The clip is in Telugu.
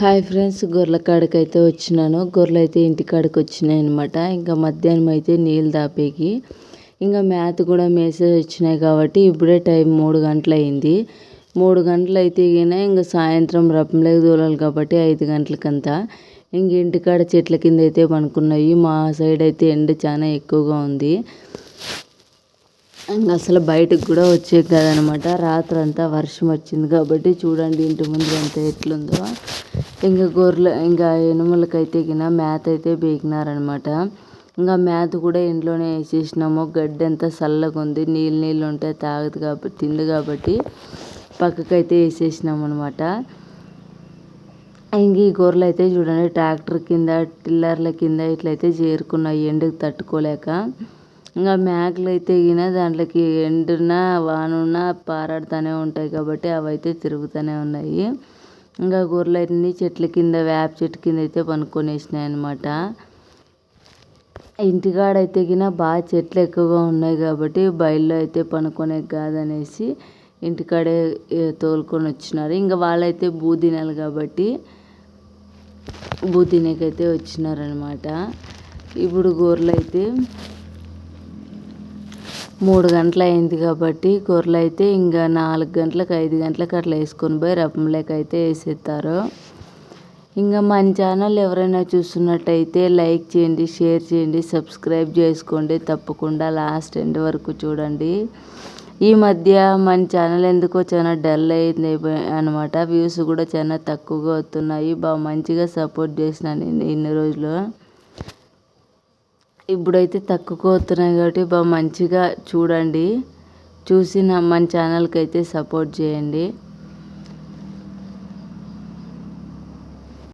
హాయ్ ఫ్రెండ్స్ గొర్రెల కాడికి అయితే వచ్చినాను. గొర్రెలు అయితే ఇంటి కాడికి వచ్చినాయి అనమాట ఇంకా మధ్యాహ్నం అయితే నీళ్ళు దాపేకి. ఇంకా మేత కూడా మేసేజ్ వచ్చినాయి కాబట్టి ఇప్పుడే టైం మూడు గంటలు అయింది మూడు గంటలు అయితే ఇంకా సాయంత్రం రపంలోకి దూలాలి కాబట్టి ఐదు గంటలకంతా. ఇంక ఇంటికాడ చెట్ల కింద అయితే పనుకున్నాయి. మా సైడ్ అయితే ఎండ చాలా ఎక్కువగా ఉంది. ఇంకా అసలు బయటకు కూడా వచ్చేది కాదనమాట రాత్రి అంతా వర్షం వచ్చింది కాబట్టి చూడండి ఇంటి ముందు ఎంత ఎట్లుందో. ఇంకా గొర్రెలు ఇంకా ఎనుములకైతే గిన మేత అయితే బీకినారనమాట ఇంకా మేత కూడా ఇంట్లోనే వేసేసినాము. గడ్డి అంతా చల్లగా ఉంది. నీళ్ళు నీళ్ళు ఉంటే తాగదు కాబట్టి తింది కాబట్టి పక్కకైతే వేసేసినాం అనమాట ఇంక ఈ గొర్రెలు అయితే చూడండి ట్రాక్టర్ కింద టిల్లర్ల కింద ఇట్లయితే చేరుకున్నాయి. ఎండకు తట్టుకోలేక. ఇంకా మేకలు అయితే గిన దాంట్లోకి ఎండున్నా వానున్నా పారాడుతూనే ఉంటాయి కాబట్టి అవైతే తిరుగుతూనే ఉన్నాయి. ఇంకా గొర్రెలన్నీ చెట్ల కింద వేప చెట్టు కింద అయితే పనుకొనేసినాయి అనమాట ఇంటికాడ అయితే గిన బాగా చెట్లు ఎక్కువగా ఉన్నాయి కాబట్టి బయల్లో అయితే పనుకొనే కాదనేసి ఇంటికాడే తోలుకొని వచ్చినారు ఇంకా వాళ్ళైతే బూ తినాలి కాబట్టి బూ తినేకైతే వచ్చినారనమాట ఇప్పుడు గొర్రెలు అయితే మూడు గంటలు అయింది కాబట్టి గొర్రెలు అయితే ఇంకా నాలుగు గంటలకు ఐదు గంటలకు అట్లా వేసుకొని పోయి రపంలోకి అయితే వేసేస్తారు ఇంకా మన ఛానల్ ఎవరైనా చూస్తున్నట్టయితే లైక్ చేయండి షేర్ చేయండి సబ్స్క్రైబ్ చేసుకోండి. తప్పకుండా లాస్ట్ ఎండ్ వరకు చూడండి. ఈ మధ్య మన ఛానల్ ఎందుకో చాలా డల్ అయింది అనమాట వ్యూస్ కూడా చాలా తక్కువగా వస్తున్నాయి. బాగా మంచిగా సపోర్ట్ చేసినాను ఇన్ని రోజులు. ఇప్పుడైతే తక్కువ వస్తున్నాయి కాబట్టి బాగా మంచిగా చూడండి. చూసి నా మన ఛానల్కి అయితే సపోర్ట్ చేయండి.